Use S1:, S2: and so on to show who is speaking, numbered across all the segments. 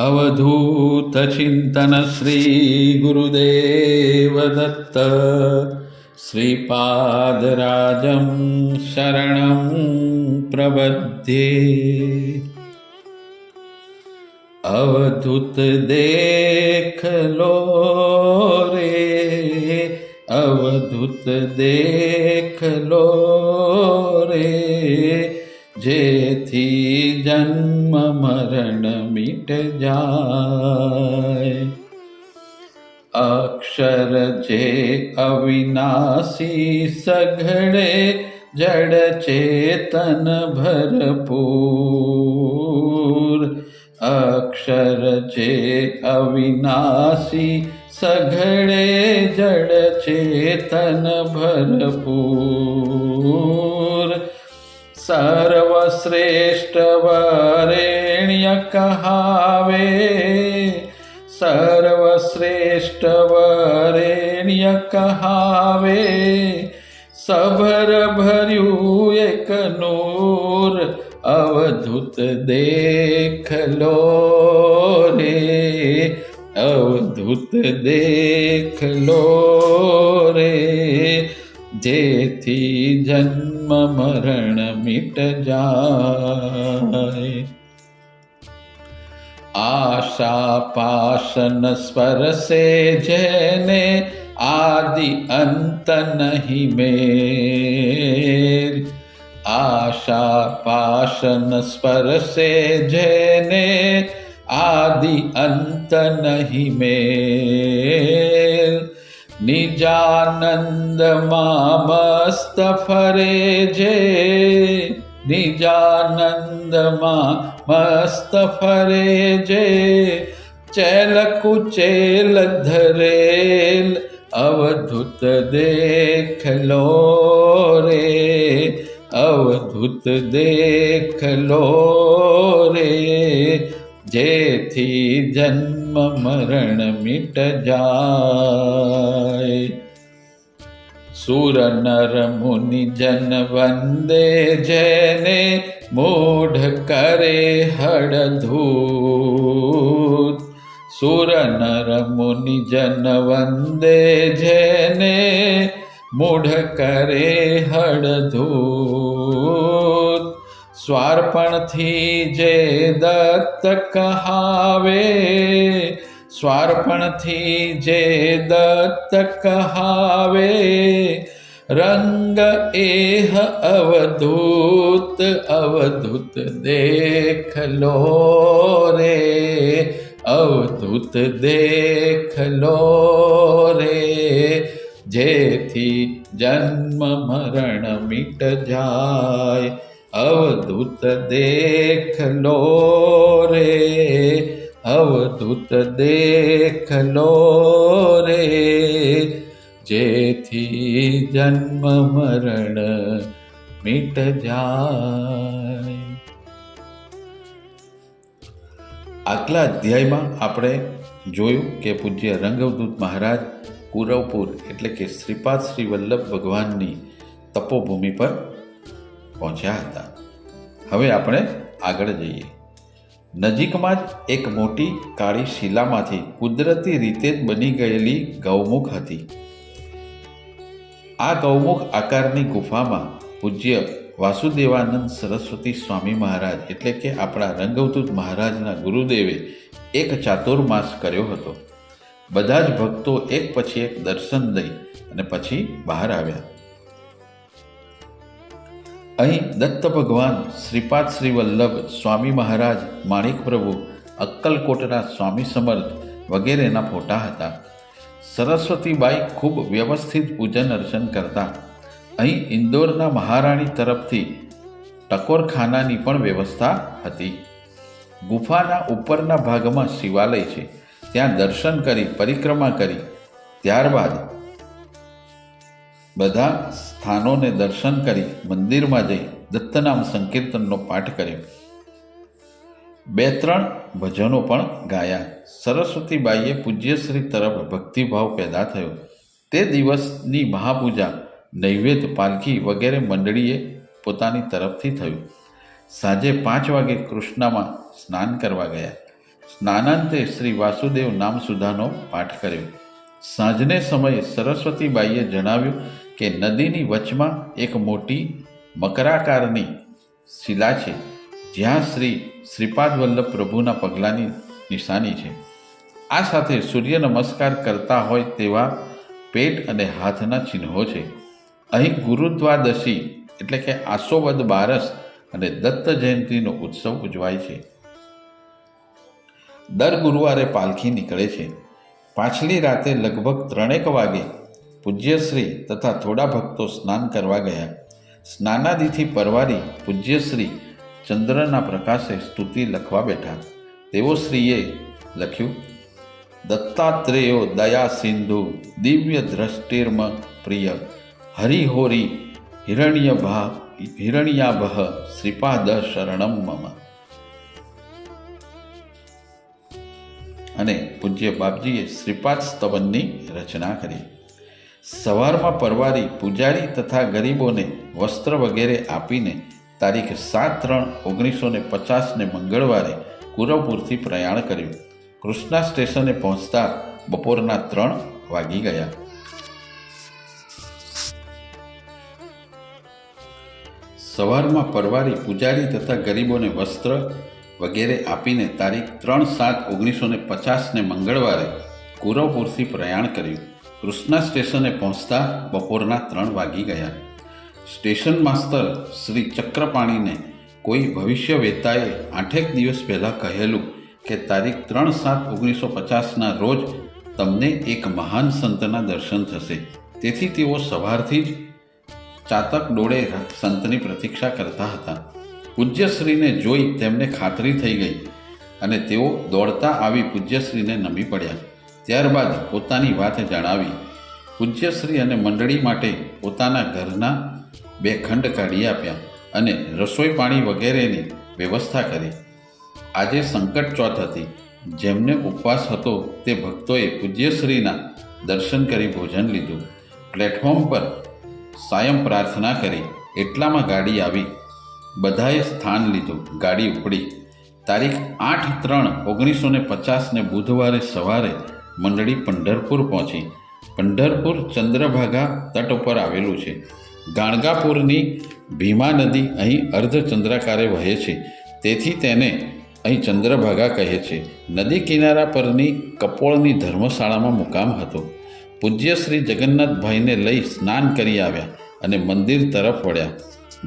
S1: अवधूतचिन्तन श्रीगुरुदेवदत्त श्रीपादराजं शरणं प्रबध्ये अवधूत देखलो रे अवधूत देखलो रे जेथि जन्म मरण મીટ જાય અક્ષર જે અવિનાશી સઘળે જડ ચેતન ભરપૂર અક્ષર જે અવિનાશી સઘળે જડ ચેતન ભરપૂર સર્વશ્રેષ્ઠ વરેણ્ય કહાવે સર્વશ્રેષ્ઠ વરેણ્ય કહાવે સભર ભર્યું એક નૂર અવધૂત દેખલો રે અવધૂત દેખ લો રે જેથી જન્મ મરણ મિટ જાય આશા પાશન સ્પરસે જેને આદિ અંત નહીં મેર આશા પાશન સ્પરસે જેને આદિ અંત નહીં મેર નિજાનંદમાં મસ્ત ફરે જે નિજાનંદમાં મસ્ત ફરે જે ચેલ કુચેલ ધરેલ અવધૂત દેખ લો રે અવધૂત દેખ લો રે જેથી જન્મ મરણ મિટ જાય સુર નર મુનિ જન વંદે જેને મૂઢ કરે હડધૂત સુર નર મુનિ જન વંદે જેને મૂઢ કરે હળધૂત સ્વાર્પણથી જે દત્ત કહાવે, સ્વાર્પણથી જે દત્ત કહાવે, રંગ એહ અવધૂત અવધૂત દેખ લો રે, અવધૂત દેખ લો રે. જેથી જન્મ મરણ મિટ જાય અવધૂત દેખ લો રે, અવધૂત દેખ લો રે, જેથી જન્મ મરણ મિટ જાય. આગલા અધ્યાયમાં આપણે જોયું કે પૂજ્ય રંગવદૂત મહારાજ કુરવપુર એટલે કે શ્રીપાદ શ્રી વલ્લભ ભગવાનની તપોભૂમિ પર પહોંચ્યા હતા. હવે આપણે આગળ જઈએ. નજીકમાં જ એક મોટી કાળી શિલામાંથી કુદરતી રીતે જ બની ગયેલી ગૌમુખ હતી. આ ગૌમુખ આકારની ગુફામાં પૂજ્ય વાસુદેવાનંદ સરસ્વતી સ્વામી મહારાજ એટલે કે આપણા રંગવતૂત મહારાજના ગુરુદેવે એક ચાતુર્માસ કર્યો હતો. બધા જ ભક્તો એક પછી એક દર્શન દઈ અને પછી બહાર આવ્યા. અહીં દત્ત ભગવાન શ્રીપાદ શ્રી વલ્લભ સ્વામી મહારાજ, માણિક પ્રભુ, અક્કલકોટના સ્વામી સમર્થ વગેરેના ફોટા હતા. સરસ્વતીબાઈ ખૂબ વ્યવસ્થિત પૂજન અર્ચન કરતા. અહીં ઇન્દોરના મહારાણી તરફથી ટકોરખાનાની પણ વ્યવસ્થા હતી. ગુફાના ઉપરના ભાગમાં શિવાલય છે. ત્યાં દર્શન કરી, પરિક્રમા કરી. ત્યારબાદ બધા સ્થાનોને દર્શન કરી મંદિરમાં જઈ દત્તનામ સંકીર્તનનો પાઠ કર્યો. બે ત્રણ ભજનો પણ ગાયા. સરસ્વતીબાઈએ પૂજ્યશ્રી તરફ ભક્તિભાવ પેદા થયો. તે દિવસની મહાપૂજા નૈવેદ્ય પાલખી વગેરે મંડળીએ પોતાની તરફથી થયું. સાંજે પાંચ વાગે કૃષ્ણામાં સ્નાન કરવા ગયા. સ્નાનાંતે શ્રી વાસુદેવ નામ સુધાનો પાઠ કર્યો. સાંજને સમયે સરસ્વતીબાઈએ જણાવ્યું કે નદીની વચમાં એક મોટી મકરાકારની શિલા છે, જ્યાં શ્રી શ્રીપાદ વલ્લભ પ્રભુના પગલાંની નિશાની છે. આ સાથે સૂર્ય નમસ્કાર કરતા હોય તેવા પેટ અને હાથના ચિહ્નો છે. અહીં ગુરુદ્વાદશી એટલે કે આસોવદ બારસ અને દત્ત જયંતિનો ઉત્સવ ઉજવાય છે. દર ગુરુવારે પાલખી નીકળે છે. પાછલી રાતે લગભગ ત્રણેક વાગે પૂજ્યશ્રી તથા થોડા ભક્તો સ્નાન કરવા ગયા. સ્નાનાદિથી પરવારી પૂજ્યશ્રી ચંદ્રના પ્રકાશે સ્તુતિ લખવા બેઠા. તેઓ શ્રીએ લખ્યું, દત્તાત્રેયો દયા સિંધુ, દિવ્ય દ્રષ્ટિર્મ પ્રિય, હરિહોરી હિરણ્યભા, હિરણ્યાભ શ્રીપાદ શરણમ મમ. અને પૂજ્ય બાપજીએ શ્રીપાદ સ્તવનની રચના કરી. સવારમાં પરવારી પૂજારી તથા ગરીબોને વસ્ત્ર વગેરે આપીને તારીખ સાત ત્રણ ઓગણીસો ને પચાસને મંગળવારે કુરવપુરથી પ્રયાણ કર્યું. કૃષ્ણા સ્ટેશને પહોંચતા બપોરના ત્રણ વાગી ગયા. સવારમાં પરવારી પૂજારી તથા ગરીબોને વસ્ત્ર વગેરે આપીને તારીખ ત્રણ સાત ઓગણીસો ને પચાસને મંગળવારે કુરવપુરથી પ્રયાણ કર્યું. કૃષ્ણા સ્ટેશને પહોંચતા બપોરના ત્રણ વાગી ગયા. સ્ટેશન માસ્તર શ્રી ચક્રપાણીને કોઈ ભવિષ્ય વેતાએ આઠેક દિવસ પહેલાં કહેલું કે તારીખ ત્રણ સાત ઓગણીસો પચાસના રોજ તમને એક મહાન સંતના દર્શન થશે. તેથી તેઓ સવારથી જ ચાતક ડોળે સંતની પ્રતીક્ષા કરતા હતા. પૂજ્યશ્રીને જોઈ તેમને ખાતરી થઈ ગઈ અને તેઓ દોડતા આવી પૂજ્યશ્રીને નમી પડ્યા. ત્યારબાદ પોતાની વાત જણાવી, પૂજ્યશ્રી અને મંડળી માટે પોતાના ઘરના બે ખંડ કાઢી આપ્યા અને રસોઈ પાણી વગેરેની વ્યવસ્થા કરી. આજે સંકટ ચોથ હતી. જેમને ઉપવાસ હતો તે ભક્તોએ પૂજ્યશ્રીના દર્શન કરી ભોજન લીધું. પ્લેટફોર્મ પર સાયમ પ્રાર્થના કરી એટલામાં ગાડી આવી. બધાએ સ્થાન લીધું, ગાડી ઉપડી. તારીખ આઠ ત્રણ ઓગણીસો ને પચાસને બુધવારે સવારે મંડળી પંઢરપુર પહોંચી. પંઢરપુર ચંદ્રભાગા તટ ઉપર આવેલું છે. ગાણગાપુરની ભીમા નદી અહીં અર્ધચંદ્રાકારે વહે છે. તેથી તેને અહીં ચંદ્રભાગા કહે છે. નદી કિનારા પરની કપોળની ધર્મશાળામાં મુકામ હતો. પૂજ્ય શ્રી જગન્નાથભાઈને લઈ સ્નાન કરી આવ્યા અને મંદિર તરફ વળ્યા.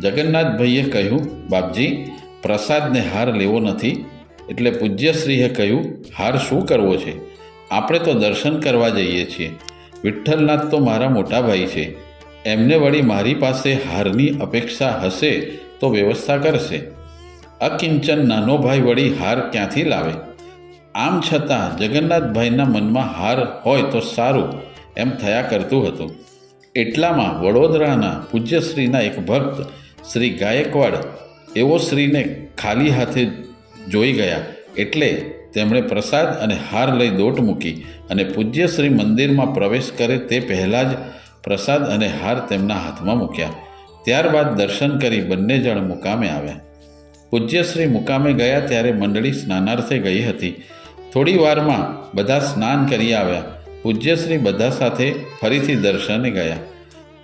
S1: જગન્નાથભાઈએ કહ્યું, બાપજી, પ્રસાદને હાર લેવો નથી. એટલે પૂજ્યશ્રીએ કહ્યું, હાર શું કરવો છે? આપણે તો દર્શન કરવા જઈએ છીએ. વિઠ્ઠલનાથ તો મારા મોટા ભાઈ છે. એમને વળી મારી પાસે હારની અપેક્ષા હશે તો વ્યવસ્થા કરશે. અકિંચન નાનો ભાઈ વળી હાર ક્યાંથી લાવે? આમ છતાં જગન્નાથભાઈના મનમાં હાર હોય તો સારું એમ થયા કરતું હતું. એટલામાં વડોદરાના પૂજ્યશ્રીના એક ભક્ત શ્રી ગાયકવાડ એવો શ્રીને ખાલી હાથે જોઈ ગયા. એટલે તેમણે પ્રસાદ અને હાર લઈ દોટ મૂકી અને પૂજ્યશ્રી મંદિરમાં પ્રવેશ કરે તે પહેલાં જ પ્રસાદ અને હાર તેમના હાથમાં મૂક્યા. ત્યારબાદ દર્શન કરી બંને જણ મુકામે આવ્યા. પૂજ્યશ્રી મુકામે ગયા ત્યારે મંડળી સ્નાનાર્થે ગઈ હતી. થોડી વારમાં બધા સ્નાન કરી આવ્યા. પૂજ્યશ્રી બધા સાથે ફરીથી દર્શને ગયા.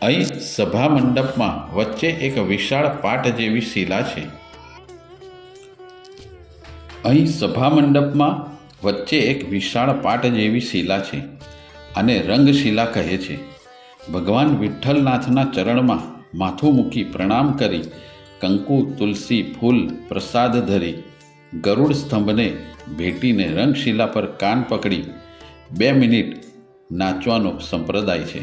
S1: અહીં સભા મંડપમાં વચ્ચે એક વિશાળ પાટ જેવી શિલા છે. અહીં સભા મંડપમાં વચ્ચે એક વિશાળ પાટ જેવી શિલા છે આને રંગશિલા કહે છે. ભગવાન વિઠ્ઠલનાથના ચરણમાં માથું મૂકી પ્રણામ કરી કંકુ, તુલસી, ફૂલ, પ્રસાદ ધરી ગરુડ સ્તંભને ભેટીને રંગશિલા પર કાન પકડી બે મિનિટ નાચવાનો સંપ્રદાય છે.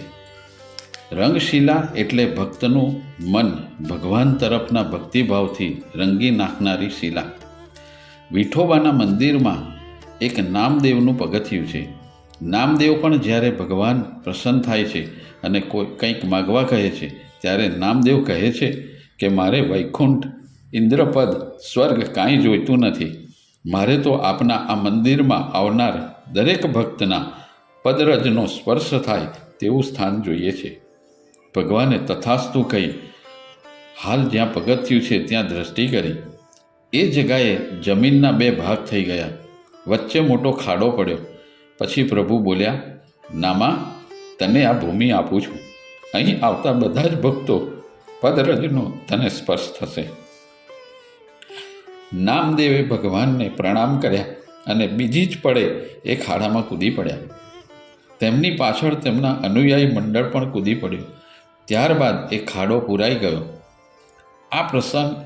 S1: રંગશિલા એટલે ભક્તનું મન ભગવાન તરફના ભક્તિભાવથી રંગી નાખનારી શિલા. વિઠોબાના મંદિરમાં એક નામદેવનું પગથિયું છે. નામદેવ પણ જ્યારે ભગવાન પ્રસન્ન થાય છે અને કોઈ કંઈક માગવા કહે છે, ત્યારે નામદેવ કહે છે કે, મારે વૈકુંઠ ઇન્દ્રપદ સ્વર્ગ કાંઈ જોઈતું નથી. મારે તો આપના આ મંદિરમાં આવનાર દરેક ભક્તના પદરજનો સ્પર્શ થાય તેવું સ્થાન જોઈએ છે. ભગવાને તથાસ્તુ કહી, હાલ જ્યાં પગથિયું છે, ત્યાં દ્રષ્ટિ કરી. એ જગાએ જમીનના બે ભાગ થઈ ગયા. વચ્ચે મોટો ખાડો પડ્યો. પછી પ્રભુ બોલ્યા, નામા, તને આ ભૂમિ આપું છું. અહીં આવતા બધા જ ભક્તો પદરજનો તને સ્પર્શ થશે. નામદેવે ભગવાનને પ્રણામ કર્યા અને બીજી જ પડે એ ખાડામાં કૂદી પડ્યા. તેમની પાછળ તેમના અનુયાયી મંડળ પણ કૂદી પડ્યું. ત્યારબાદ એ ખાડો પુરાઈ ગયો. આ પ્રસંગ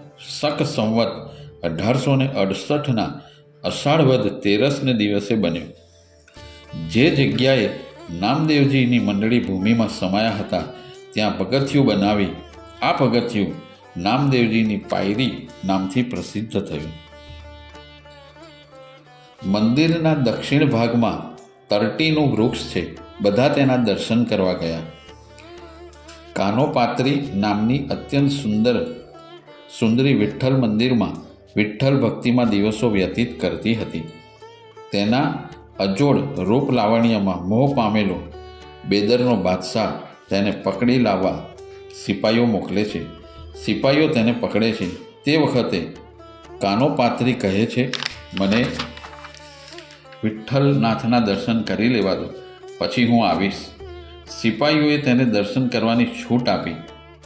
S1: શક સંવત અઢારસો ને અડસઠના અષાઢવદ તેરસને દિવસે બન્યો. જે જગ્યાએ નામદેવજીની મંડળી ભૂમિમાં સમાયા હતા, ત્યાં પગથિયું બનાવી, આ પગથિયું નામદેવજીની પાયરી નામથી પ્રસિદ્ધ થયું. મંદિરના દક્ષિણ ભાગમાં તરટીનું વૃક્ષ છે, બધા તેના દર્શન કરવા ગયા. કાનોપાત્રી નામની અત્યંત સુંદર, સુંદરી વિઠ્ઠલ મંદિરમાં વિઠ્ઠલ ભક્તિમાં દિવસો વ્યતીત કરતી હતી. તેના અજોડ રૂપ લાવણ્યમાં મોહ પામેલો બેદરનો બાદશાહ તેને પકડી લાવવા સિપાઈઓ મોકલે છે. સિપાઈઓ તેને પકડે છે. તે વખતે કાનોપાત્રી કહે છે, મને વિઠ્ઠલનાથના દર્શન કરી લેવા દો, પછી હું આવીશ. સિપાહીઓએ તેને દર્શન કરવાની છૂટ આપી.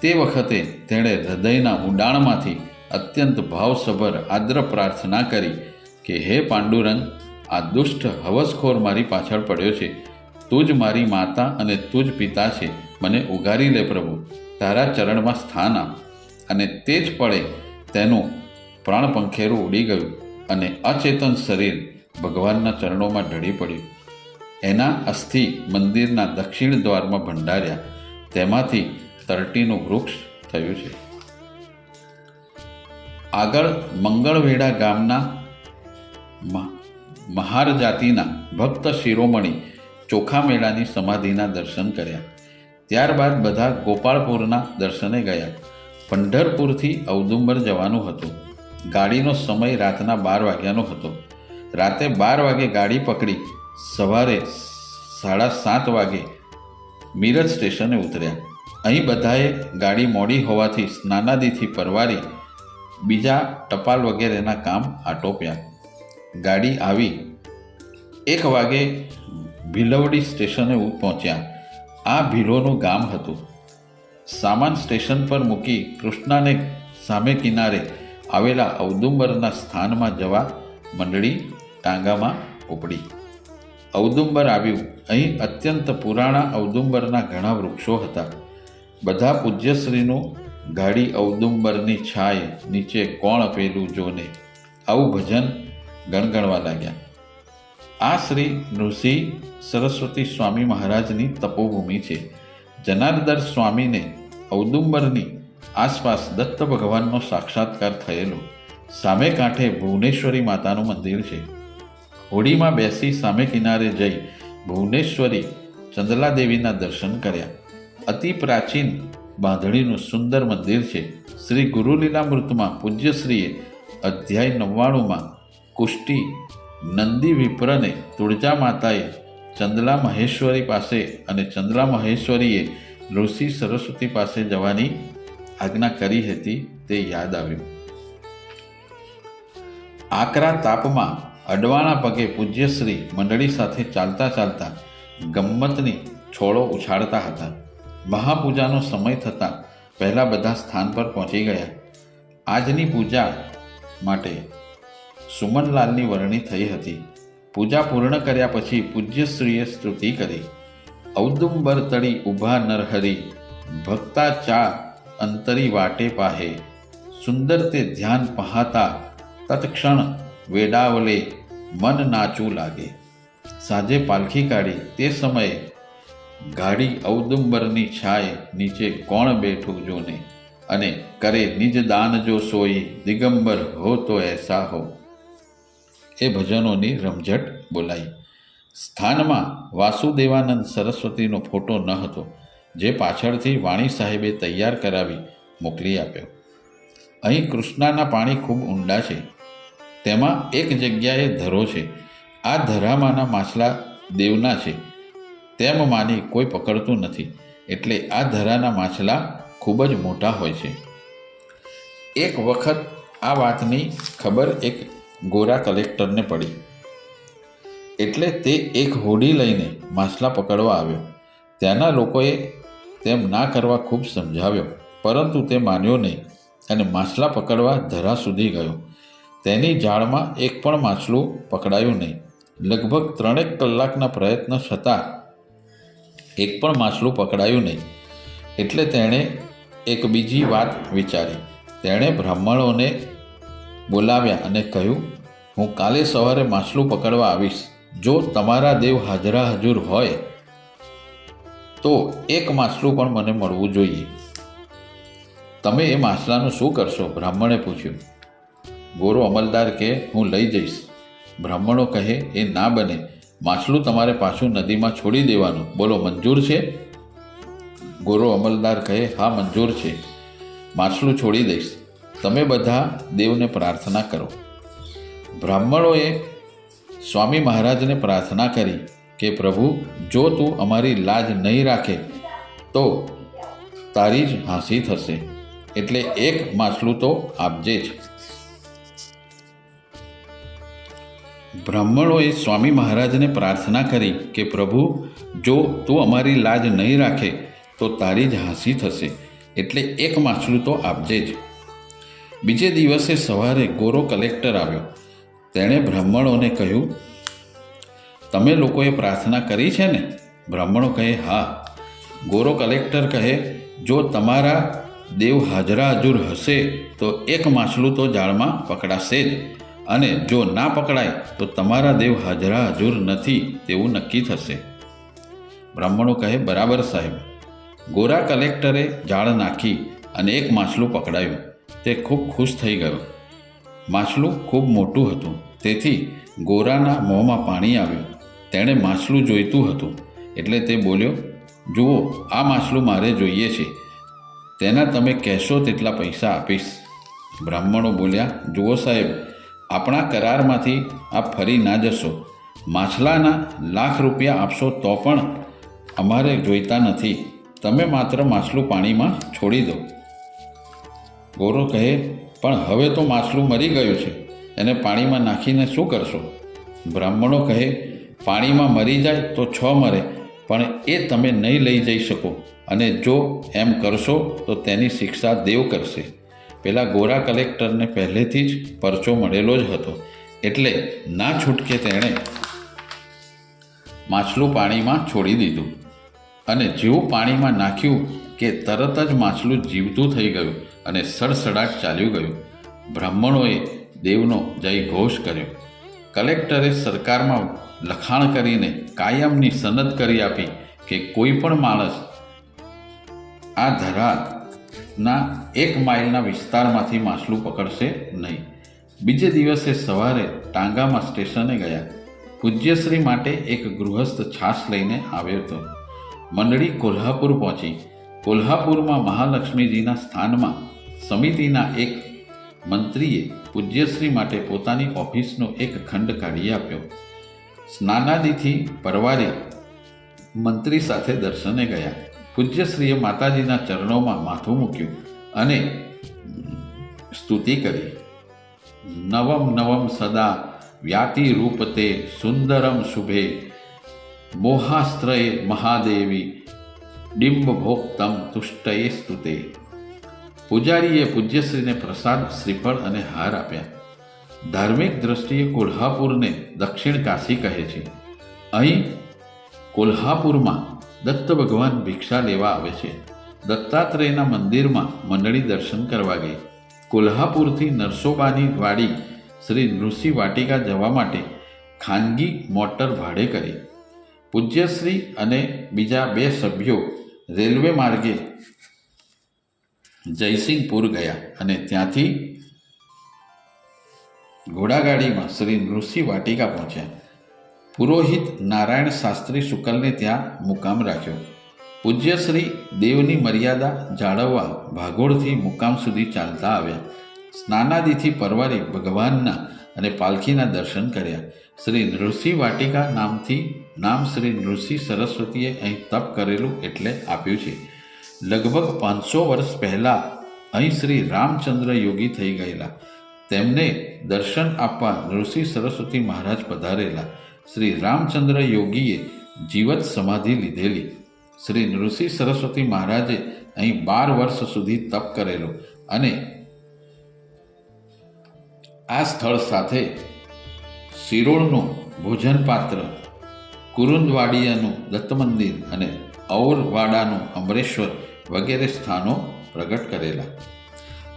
S1: તે વખતે તેણે હૃદયના ઊંડાણમાંથી અત્યંત ભાવસભર આદ્ર પ્રાર્થના કરી કે હે પાંડુરંગ, આ દુષ્ટ હવસખોર મારી પાછળ પડ્યો છે. તું જ મારી માતા અને તું જ પિતા છે. મને ઉગારી લે પ્રભુ, તારા ચરણમાં સ્થાન આપ. અને તે જ પળે તેનું પ્રાણપંખેરું ઉડી ગયું અને અચેતન શરીર ભગવાનના ચરણોમાં ઢળી પડ્યું. એના અસ્થિ મંદિરના દક્ષિણ દ્વારમાં ભંડાર્યા. તેમાંથી તરટીનું વૃક્ષ થયું છે. આગળ મંગળવેડા ગામના મહાર જાતિના ભક્ત શિરોમણી ચોખા મેળાની સમાધિના દર્શન કર્યા. ત્યારબાદ બધા ગોપાળપુરના દર્શને ગયા. પંઢરપુરથી ઔદુંબર જવાનું હતું. ગાડીનો સમય રાતના બાર વાગ્યાનો હતો. રાતે બાર વાગે ગાડી પકડી સવારે સાડા સાત વાગે મિરજ સ્ટેશને ઉતર્યા. અહીં બધાએ ગાડી મોડી હોવાથી સ્નાનાદિથી પરવારી બીજા ટપાલ વગેરેના કામ આટોપ્યા. ગાડી આવી. એક વાગે ભીલવડી સ્ટેશને પહોંચ્યા. આ ભીલોનું ગામ હતું. સામાન સ્ટેશન પર મૂકી કૃષ્ણાને સામે કિનારે આવેલા ઔદુંબરના સ્થાનમાં જવા મંડળી ટાંગામાં ઉપડી. ઔદુંબર આવ્યું. અહીં અત્યંત પુરાણા ઔદુંબરના ઘણા વૃક્ષો હતા. બધા પૂજ્યશ્રીનું ગાડી ઔદુંબરની છાય નીચે કોણ પેલું જોને? આવું ભજન ગણગણવા લાગ્યા. આ શ્રી નૃસિંહ સરસ્વતી સ્વામી મહારાજની તપોભૂમિ છે. જનાર્દર સ્વામીને ઔદુંબરની આસપાસ દત્ત ભગવાનનો સાક્ષાત્કાર થયેલો. સામે કાંઠે ભુવનેશ્વરી માતાનું મંદિર છે. હોડીમાં બેસી સામે કિનારે જઈ ભુવનેશ્વરી ચંદલા દેવીના દર્શન કર્યા. અતિ પ્રાચીન બાંધણીનું સુંદર મંદિર છે. શ્રી ગુરુલીલામૃતમાં પૂજ્યશ્રીએ અધ્યાય નવ્વાણુંમાં કુષ્ટી, નંદી વિપ્રને તુળજા માતાએ ચંદલા મહેશ્વરી પાસે અને ચંદલા મહેશ્વરીએ ઋષિ સરસ્વતી પાસે જવાની આજ્ઞા કરી હતી તે યાદ આવ્યું. આકરા તાપમાં અડવાણા પગે પૂજ્યશ્રી મંડળી સાથે ચાલતા ચાલતા ગમ્મતની છોડો ઉછાળતા હતા. મહાપૂજાનો સમય થતાં પહેલાં બધા સ્થાન પર પહોંચી ગયા. આજની પૂજા માટે સુમનલાલની વરણી થઈ હતી. પૂજા પૂર્ણ કર્યા પછી પૂજ્યશ્રીએ સ્તુતિ કરી. ઔદુંબર તળી ઊભા નરહરી, ભક્તા ચા અંતરી વાટે પાહે. સુંદર તે ધ્યાન પહાતા તત્ક્ષણ વેડાવલે મન નાચું લાગે. સાંજે પાલખી કાઢી તે સમયે ગાડી ઔદુંબરની છાય નીચે કોણ બેઠું જોને? અને કરે નિજ દાન જો સોઈ, દિગંબર હો તો એસા હો એ ભજનોની રમઝટ બોલાઈ. સ્થાનમાં વાસુદેવાનંદ સરસ્વતીનો ફોટો ન હતો. જે પાછળથી વાણી સાહેબે તૈયાર કરાવી મોકલી આપ્યો. અહીં કૃષ્ણાના પાણી ખૂબ ઊંડા છે. તેમાં એક જગ્યાએ ધરો છે. આ ધરામાંના માછલા દેવના છે. તેમ માની કોઈ પકડતું નથી. એટલે આ ધરાના માછલા ખૂબ જ મોટા હોય છે. એક વખત આ વાતની ખબર એક ગોરા કલેક્ટરને પડી. એટલે તે એક હોડી લઈને માછલા પકડવા આવ્યો. ત્યાંના લોકોએ તેમ ના કરવા ખૂબ સમજાવ્યો, પરંતુ તે માન્યો નહીં અને માછલા પકડવા ધરા સુધી ગયો. તેની જાળમાં એક પણ માછલું પકડાયું નહીં. લગભગ ત્રણેક કલાકના પ્રયત્ન છતાં એક પણ માછલું પકડાયું નહીં. એટલે તેણે એક બીજી વાત વિચારી. તેણે બ્રાહ્મણોને બોલાવ્યા અને કહ્યું, હું કાલે સવારે માછલું પકડવા આવીશ. જો તમારા દેવ હાજરા હજુર હોય, તો એક માછલું પણ મને મળવું જોઈએ. તમે એ માછલાનું શું કરશો? બ્રાહ્મણે પૂછ્યું. ગોરો અમલદાર કે હું લઈ જઈશ. બ્રાહ્મણો કહે, એ ના બને. માછલું તમારે પાછું નદીમાં છોડી દેવાનું. બોલો, મંજૂર છે? ગોરો અમલદાર કહે, હા, મંજૂર છે. માછલું છોડી દઈશ. તમે બધા દેવને પ્રાર્થના કરો. બ્રાહ્મણોએ સ્વામી મહારાજને પ્રાર્થના કરી કે, પ્રભુ, જો તું અમારી લાજ નહીં રાખે, તો તારી જ હાંસી થશે. એટલે એક માછલું તો આપજે જ. બ્રાહ્મણોએ સ્વામી મહારાજને પ્રાર્થના કરી કે, પ્રભુ, જો તું અમારી લાજ નહીં રાખે, તો તારી જ હાંસી થશે. એટલે એક માછલું તો આપજે જ. બીજે દિવસે સવારે ગોરો કલેક્ટર આવ્યો. તેણે બ્રાહ્મણોને કહ્યું, તમે લોકોએ પ્રાર્થના કરી છે ને? બ્રાહ્મણો કહે, હા. ગોરો કલેક્ટર કહે, જો તમારા દેવ હાજરા હજુર હશે, તો એક માછલું તો જાળમાં પકડાશે જ. અને જો ના પકડાય, તો તમારા દેવ હાજરા હજુર નથી તેવું નક્કી થશે. બ્રાહ્મણો કહે, બરાબર સાહેબ. ગોરા કલેક્ટરે જાળ નાખી અને એક માછલું પકડાયું. તે ખૂબ ખુશ થઈ ગયો. માછલું ખૂબ મોટું હતું. તેથી ગોરાના મોંમાં પાણી આવ્યું. તેણે માછલું જોઈતું હતું. એટલે તે બોલ્યો, જુઓ, આ માછલું મારે જોઈએ છે. તેના તમે કહેશો તેટલા પૈસા આપીશ. બ્રાહ્મણો બોલ્યા, જુઓ સાહેબ આપણા કરારમાંથી આપ ફરી ના જશો. માછલાના લાખ રૂપિયા આપશો તો પણ અમારે જોઈતા નથી. તમે માત્ર માછલું પાણીમાં છોડી દો. ગોરો કહે, પણ હવે તો માછલું મરી ગયું છે. એને પાણીમાં નાખીને શું કરશો? બ્રાહ્મણો કહે, પાણીમાં મરી જાય તો છ મરે, પણ એ તમે નહીં લઈ જઈ શકો. અને જો એમ કરશો તો તેની શિક્ષા દેવ કરશે. પેલા ગોરા કલેક્ટરને પહેલેથી જ પરચો મળેલો જ હતો. એટલે ના છૂટકે તેણે માછલું પાણીમાં છોડી દીધું. અને જેવું પાણીમાં નાખ્યું કે તરત જ માછલું જીવતું થઈ ગયું અને સડસડાટ ચાલ્યું ગયું. બ્રાહ્મણોએ દેવનો જય ઘોષ કર્યો. કલેક્ટરે સરકારમાં લખાણ કરીને કાયમની સનદ કરી આપી કે કોઈ પણ માણસ આ ધરાના એક માઇલના વિસ્તારમાંથી માછલું પકડશે નહીં. બીજે દિવસે સવારે ટાંગામાં સ્ટેશને ગયા. પૂજ્યશ્રી માટે એક ગૃહસ્થ છાશ લઈને આવ્યો હતો. મંડળી કોલ્હાપુર પહોંચી. કોલ્હાપુરમાં મહાલક્ષ્મીજીના સ્થાનમાં સમિતિના એક મંત્રીએ પૂજ્યશ્રી માટે પોતાની ઓફિસનો એક ખંડ કાઢી આપ્યો. સ્નાનાદિથી પરવારી મંત્રી સાથે દર્શને ગયા. પૂજ્યશ્રીએ માતાજીના ચરણોમાં માથું મૂક્યું. અને સ્તુતિ કરી. નવમ નવમ સદા વ્યાતિ રૂપતે સુંદરમ શુભે. મોહાસ્ત્રયે મહાદેવી ડિંબ ભોક્તમ તુષ્ટયે સ્તુતે. પૂજારીએ પૂજ્યશ્રીને પ્રસાદ, શ્રીફળ અને હાર આપ્યા. ધાર્મિક દ્રષ્ટિએ કોલ્હાપુરને દક્ષિણ કાશી કહે છે. અહીં કોલ્હાપુરમાં દત્ત ભગવાન ભિક્ષા લેવા આવે છે. દત્તાત્રેયના મંદિરમાં મંડળી દર્શન કરવા ગઈ. કોલ્હાપુરથી નરસોબાની વાડી શ્રી નૃષિ વાટિકા જવા માટે ખાનગી મોટર ભાડે કરી. પૂજ્યશ્રી અને બીજા બે સભ્યો રેલવે માર્ગે જયસિંહપુર ગયા અને ત્યાંથી ઘોડાગાડીમાં શ્રી નૃષિ વાટિકા પહોંચ્યા. પુરોહિત નારાયણ શાસ્ત્રી શુકલને ત્યાં મુકામ રાખ્યો. પૂજ્યશ્રી દેવની મર્યાદા જાળવવા ભાગોળથી મુકામ સુધી ચાલતા આવ્યા. સ્નાનાદિથી પરવારે ભગવાનના અને પાલખીના દર્શન કર્યા. શ્રી નૃષિ વાટિકા નામથી નામ શ્રી નૃષિ સરસ્વતીએ અહીં તપ કરેલું એટલે આપ્યું છે. લગભગ પાંચસો વર્ષ પહેલાં અહીં શ્રી રામચંદ્ર યોગી થઈ ગયેલા. તેમને દર્શન આપવા નૃષિ સરસ્વતી મહારાજ પધારેલા. શ્રી રામચંદ્ર યોગીએ જીવત સમાધિ લીધેલી. શ્રી નૃસિંહ સરસ્વતી મહારાજે અહીં બાર વર્ષ સુધી તપ કરેલું અને આ સ્થળ સાથે શિરોળનું ભોજનપાત્ર, કુરુંદવાડિયાનું દત્ત મંદિર અને ઔરવાડાનું અમરેશ્વર વગેરે સ્થાનો પ્રગટ કરેલા.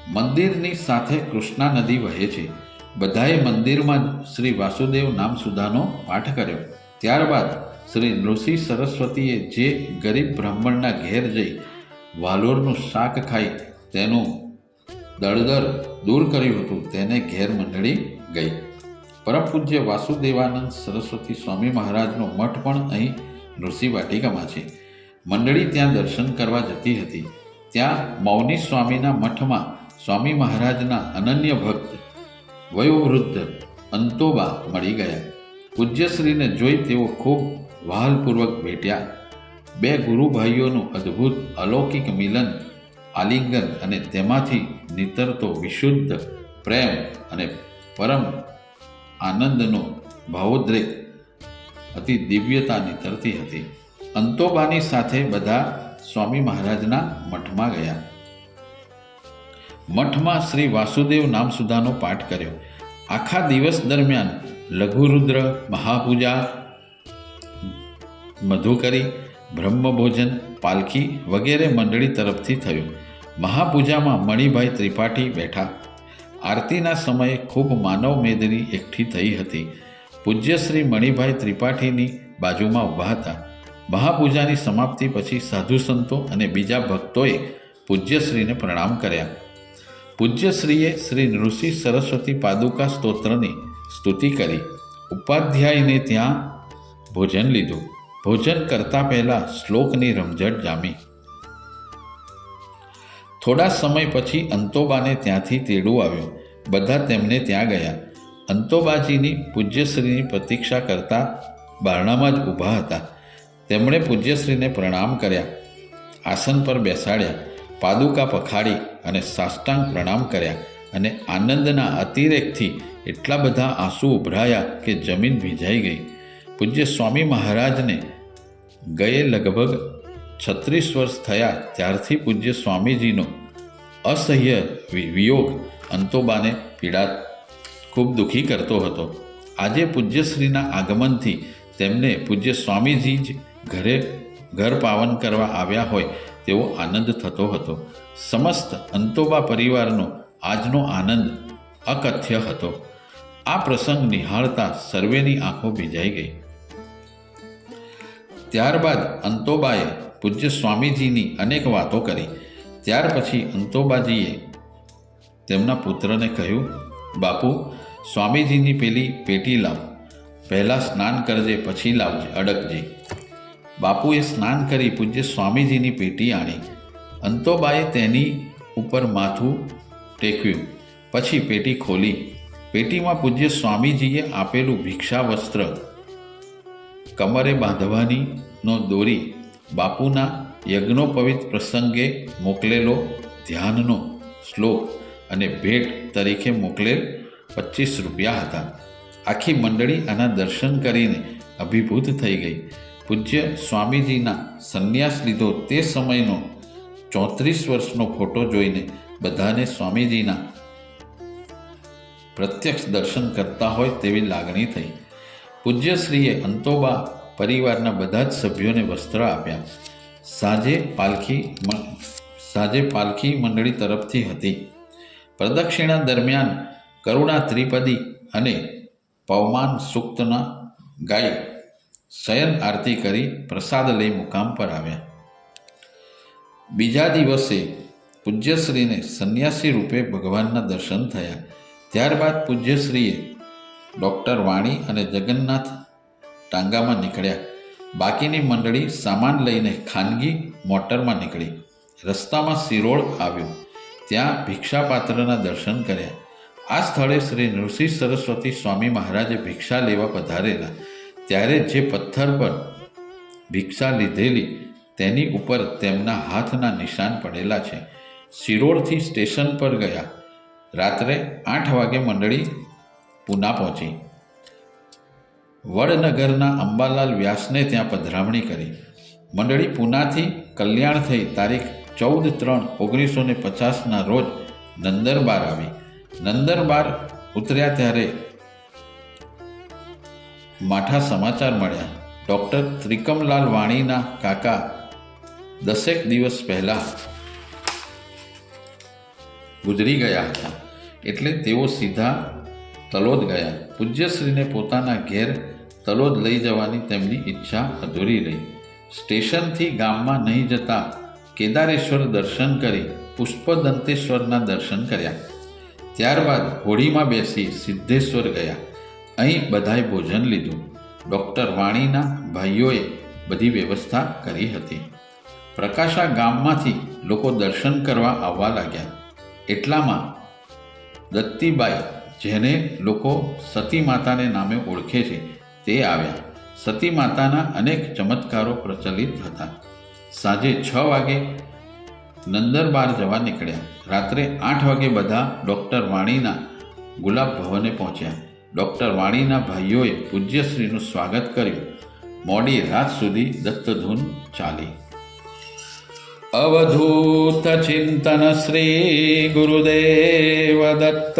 S1: મંદિરની સાથે કૃષ્ણા નદી વહે છે. બધાએ મંદિરમાં શ્રી વાસુદેવ નામ સુધાનો પાઠ કર્યો. ત્યારબાદ શ્રી નૃષિ સરસ્વતીએ જે ગરીબ બ્રાહ્મણના ઘેર જઈ વાલોરનું શાક ખાઈ તેનું દળદર દૂર કર્યું હતું, તેને ઘેર મંડળી ગઈ. પરમ પૂજ્ય વાસુદેવાનંદ સરસ્વતી સ્વામી મહારાજનો મઠ પણ અહીં નૃસિંહ વાટિકામાં છે. મંડળી ત્યાં દર્શન કરવા જતી હતી. ત્યાં મૌની સ્વામીના મઠમાં સ્વામી મહારાજના અનન્ય ભક્ત વયોવૃદ્ધ અંતોબા મળી ગયા. પૂજ્યશ્રીને જોઈ તેઓ ખૂબ વહાલપૂર્વક ભેટ્યા. બે ગુરુભાઈઓનું અદ્ભુત અલૌકિક મિલન, આલિંગન અને તેમાંથી નીતરતો વિશુદ્ધ પ્રેમ અને પરમ આનંદનો ભાવોદ્રેક અતિ દિવ્યતા નિતરતી હતી. અંતોબાની સાથે બધા સ્વામી મહારાજના મઠમાં ગયા. મઠમાં શ્રી વાસુદેવ નામ સુધાનો પાઠ કર્યો. આખા દિવસ દરમિયાન લઘુરુદ્ર, મહાપૂજા મધુકરી, બ્રહ્મભોજન, પાલખી વગેરે મંડળી તરફથી થયું. મહાપૂજામાં મણિભાઈ ત્રિપાઠી બેઠા. આરતીના સમયે ખૂબ માનવ મેદની એકઠી થઈ હતી. પૂજ્ય શ્રી મણિભાઈ ત્રિપાઠીની બાજુમાં ઊભા હતા. મહાપૂજાની સમાપ્તિ પછી સાધુ સંતો અને બીજા ભક્તોએ પૂજ્યશ્રીને પ્રણામ કર્યા. પૂજ્યશ્રીએ શ્રી નૃષિ સરસ્વતી પાદુકા સ્તોત્રની સ્તુતિ કરી. ઉપાધ્યાયને ત્યાં ભોજન લીધું. ભોજન કરતા પહેલા શ્લોકની રમઝટ જામી. થોડા સમય પછી અંતોબાને ત્યાંથી તેડું આવ્યું. બધા તેમને ત્યાં ગયા. અંતોબાજીની પૂજ્યશ્રીની પ્રતીક્ષા કરતા બારણામાં જ ઊભા હતા. તેમણે પૂજ્યશ્રીને પ્રણામ કર્યા. આસન પર બેસાડ્યા. પાદુકા પખાડી અને સાષ્ટાંગ પ્રણામ કર્યા અને આનંદના અતિરેકથી એટલા બધા આંસુ ઉભરાયા કે જમીન ભીજાઈ ગઈ. પૂજ્ય સ્વામી મહારાજને ગયે લગભગ છત્રીસ વર્ષ થયા ત્યારથી પૂજ્ય સ્વામીજીનો અસહ્ય વિયોગ અંતોબાને પીડા ખૂબ દુઃખી કરતો હતો. આજે પૂજ્યશ્રીના આગમનથી તેમને પૂજ્ય સ્વામીજી જ ઘરે ઘર પાવન કરવા આવ્યા હોય તેવો આનંદ થતો હતો. સમસ્ત અંતોબા પરિવારનો આજનો આનંદ અકથ્ય હતો. આ પ્રસંગ નિહાળતા સર્વેની આંખો ભીજાઈ ગઈ. ત્યારબાદ અંતોબાએ પૂજ્ય સ્વામીજીની અનેક વાતો કરી. ત્યાર પછી અંતોબાજીએ તેમના પુત્રને કહ્યું, બાપુ, સ્વામીજીની પેલી પેટી લાવ. પહેલાં સ્નાન કરજે, પછી લાવજે, અડકજે. બાપુએ સ્નાન કરી પૂજ્ય સ્વામીજીની પેટી આણી. અંતોબાએ તેની ઉપર માથું ટેકવ્યું પછી પેટી ખોલી. પેટીમાં પૂજ્ય સ્વામીજીએ આપેલું ભિક્ષા વસ્ત્ર કમરે બાંધવાની નો દોરી બાપુના યજ્ઞોપવિત પ્રસંગે મોકલેલો ધ્યાનનો શ્લોક અને ભેટ તરીકે મોકલેલ પચીસ રૂપિયા હતા. આખી મંડળી આના દર્શન કરીને અભિભૂત થઈ ગઈ. પૂજ્ય સ્વામીજીના સંન્યાસ લીધો તે સમયનો ચોત્રીસ વર્ષનો ફોટો જોઈને બધાને સ્વામીજીના પ્રત્યક્ષ દર્શન કરતા હોય તેવી લાગણી થઈ. પૂજ્યશ્રીએ અંતોબા પરિવારના બધા જ સભ્યોને વસ્ત્ર આપ્યા. સાંજે પાલખી સાંજે પાલખી મંડળી તરફથી હતી. પ્રદક્ષિણા દરમિયાન કરુણા ત્રિપદી અને પવમાન સૂક્તના ગાય શયન આરતી કરી પ્રસાદ લઈ મુકામ પર આવ્યા. બીજા દિવસે પૂજ્યશ્રીને સંન્યાસી રૂપે ભગવાનના દર્શન થયા. ત્યારબાદ પૂજ્યશ્રીએ ડૉક્ટર વાણી અને જગન્નાથ ટાંગામાં નીકળ્યા. બાકીની મંડળી સામાન લઈને ખાનગી મોટરમાં નીકળી. રસ્તામાં શિરોળ આવ્યું. ત્યાં ભિક્ષાપાત્રના દર્શન કર્યા. આ સ્થળે શ્રી નૃસિંહ સરસ્વતી સ્વામી મહારાજે ભિક્ષા લેવા પધારેલા. ત્યારે જે પથ્થર પર ભિક્ષા લીધેલી તેની ઉપર તેમના હાથના નિશાન પડેલા છે. શિરોળથી સ્ટેશન પર ગયા. રાત્રે આઠ વાગે મંડળી પૂના પહોંચી. વડનગરના અંબાલાલ વ્યાસને ત્યાં પધરામણી કરી. મંડળી પૂનાથી કલ્યાણ થઈ તારીખ ચૌદ ત્રણ ઓગણીસો ને પચાસના રોજ નંદરબાર આવી. નંદરબાર ઉતર્યા ત્યારે માઠા સમાચાર મળ્યા. ડૉક્ટર ત્રિકમલાલ વાણીના કાકા દસેક દિવસ પહેલાં ગુજરી ગયા હતા. એટલે તેઓ સીધા તલોદ ગયા. પૂજ્યશ્રીને પોતાના ઘેર તલોદ લઈ જવાની તેમની ઈચ્છા અધૂરી રહી. સ્ટેશનથી ગામમાં નહીં જતા કેદારેશ્વર દર્શન કરી પુષ્પદંતેશ્વરના દર્શન કર્યા. ત્યારબાદ હોડીમાં બેસી સિદ્ધેશ્વર ગયા. અહીં બધાએ ભોજન લીધું. ડૉક્ટર વાણીના ભાઈઓએ બધી વ્યવસ્થા કરી હતી. પ્રકાશા ગામમાંથી લોકો દર્શન કરવા આવવા લાગ્યા. એટલામાં દત્તીબાઈ જેને લોકો સતી માતાને નામે ઓળખે છે, તે આવ્યા. સતી માતાના અનેક ચમત્કારો પ્રચલિત હતા. સાંજે છ વાગે નંદરબાર જવા નીકળ્યા. રાત્રે આઠ વાગે બધા ડૉક્ટર વાણીના ગુલાબ ભવને પહોંચ્યા. ડૉક્ટર વાણીના ભાઈઓએ પૂજ્યશ્રીનું સ્વાગત કર્યું. મોડી રાત સુધી દત્તધૂન ચાલી. અવધૂત ચિંતન શ્રી ગુરુદેવ દત્ત.